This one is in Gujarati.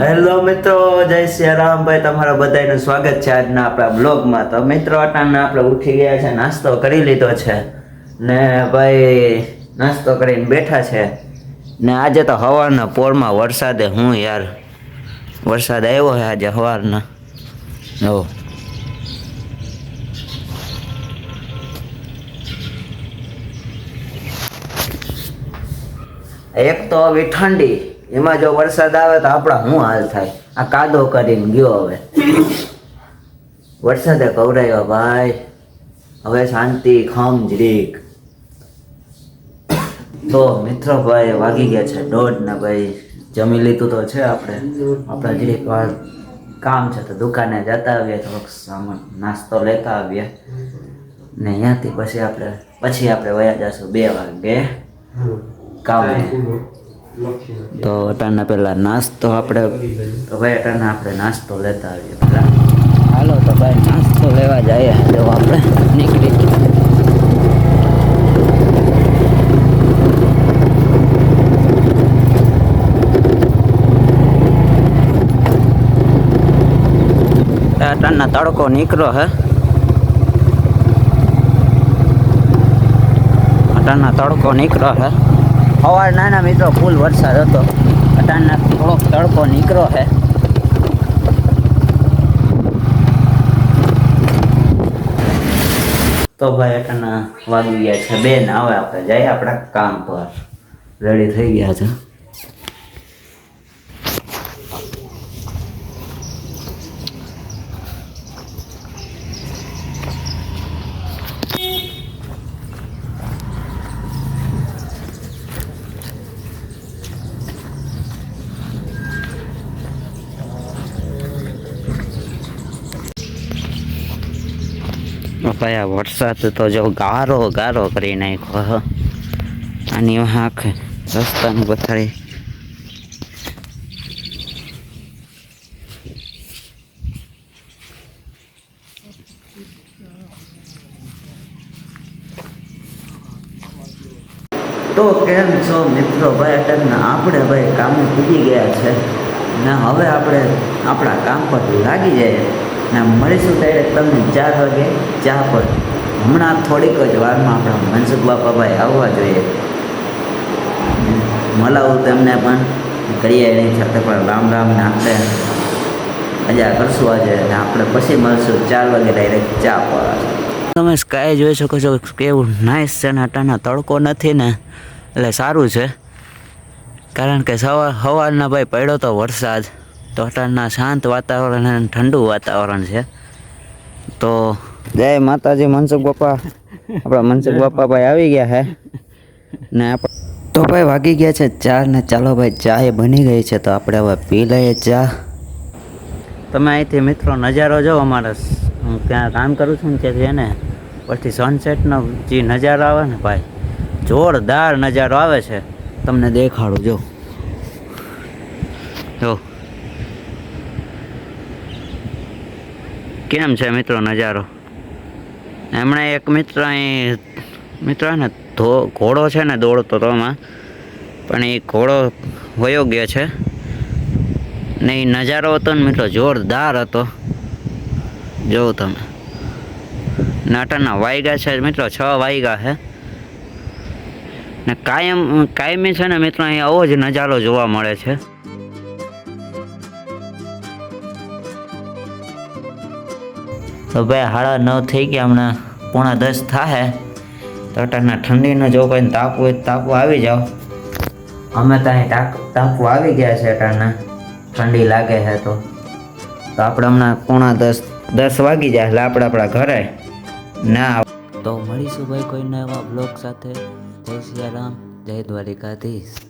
હેલો મિત્રો, જય સિયારામ ભાઈ, તમારા બધાનું સ્વાગત છે આજના આપણા બ્લોગમાં. તો મિત્રો અટાણના આપણે ઉઠી ગયા છે, નાસ્તો કરી લીધો છે. ને ભાઈ, નાસ્તો કરીને બેઠા છે. ને આજે તો હવારના પોરમાં વરસાદે હું યાર, વરસાદ આવ્યો છે આજે સવારના ઓ એક તો આવી ઠંડી. એમાં જો વરસાદ આવે તો આપણા શું હાલ થાય? આ કાદો કરીને ગયો હવે. વરસાદે કવરાયો ભાઈ હવે શાંતિ ખમ જરીક તો મિત્રો ભાઈ વાગી ગયા છે દોઢ ને ભાઈ. જમી લીધું તો છે આપણે. આપણે જરીક વાર કામ છે તો દુકાને જતા આવીએ થોડોક સામાન નાસ્તો લેતા આવીએ. ને અહીંયાથી પછી આપણે પછી આપણે વયા જશું બે વાગે. કામે. તો અટાના પેલા નાસ્તો આપણે હવે ભાઈ આપણે નાસ્તો લેતા આવીએ હાલો તો ભાઈ નાસ્તો લેવા જઈએ. તો આપણે નીકળી અટાણના તડકો નીકળો હે. અટાણના તડકો નીકળો હે. સવાર નાના મિત્રો ફૂલ વરસાદ હતો. અટાણના થોડોક તડકો નીકળ્યો છે. તો ભાઈ અટાણા વાગી ગયા છે. બે આવે આપણે જઈએ આપણા કામ પર. રેડી થઈ ગયા છે. ભાઈ આ વરસાદ તો જો ગારો ગારો કરી નાખ્યો આની આંખ રસ્તાનું પથારી. તો કેમ છો મિત્રો? ભાઈ અટકના આપણે ભાઈ કામે પૂજી ગયા છે. ને હવે આપણે આપણા કામ પર લાગી જઈએ ને, મળીશું ત્યારે તમને ચાર વાગે ચા પર. હમણાં થોડીક જ વારમાં આપણા મનસુખ બાપાભાઈ આવવા જોઈએ. મલાવું તેમને પણ. કરીએ એની સાથે પણ રામ રામ ને આપણે મજા કરશું આજે અને આપણે પછી મળશું ચાર વાગે ડાયરેક્ટ ચા પર. તમે સ્કાય જોઈ શકો છો કેવું નાઇસ છે ને અટાના તડકો નથી ને. એટલે સારું છે. કારણ કે સવાર સવારના ભાઈ પડ્યો તો વરસાદ. તો અટાણના શાંત વાતાવરણ અને ઠંડુ વાતાવરણ છે. તો જય માતાજી મનસુખ બાપા. આપણા મનસુખ બાપા ભાઈ આવી ગયા હે. ને તો ભાઈ વાગી ગયા છે ચા ને ચાલો ભાઈ ચા એ બની ગઈ છે તો આપણે હવે પી લઈએ ચા. તમે અહીંથી મિત્રો નજારો જો અમારા હું ત્યાં કામ કરું છું ને ત્યાંથી એને પછી સનસેટનો જે નજારો આવે ને ભાઈ જોરદાર નજારો આવે છે. તમને દેખાડું જો. જો. કેમ છે મિત્રો નજારો? એમણે એક મિત્ર અહીં, મિત્ર ને ધો, ઘોડો છે ને દોડતો તો એમાં પણ એ ઘોડો વયો ગયો છે. ને એ નજારો હતો ને મિત્રો જોરદાર હતો. જોઉં તમે. નાટાના વાયગા છે મિત્રો, છ વાયગા છે. ને કાયમ, કાયમી છે ને મિત્રો, અહીં આવો જ નજારો જોવા મળે છે. તો ભાઈ હાડા નવ થઈ ગયા, હમણાં પોણા દસ થાય તો અટાના ઠંડીનો જો કોઈ તાપ હોય તાપુ આવી જાઓ. અમે તો અહીં તાપ તાપો આવી ગયા છે અટાના ઠંડી લાગે છે તો. તો આપણે હમણાં પોણા દસ દસ વાગી જાય, એટલે આપણે આપણા ઘરે ના તો મળીશું ભાઈ કોઈ નવા બ્લોગ સાથે. જય સિયારામ જય દ્વારિકાધીશ.